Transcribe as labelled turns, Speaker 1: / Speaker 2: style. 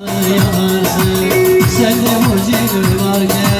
Speaker 1: yanarsın Sende mucize varken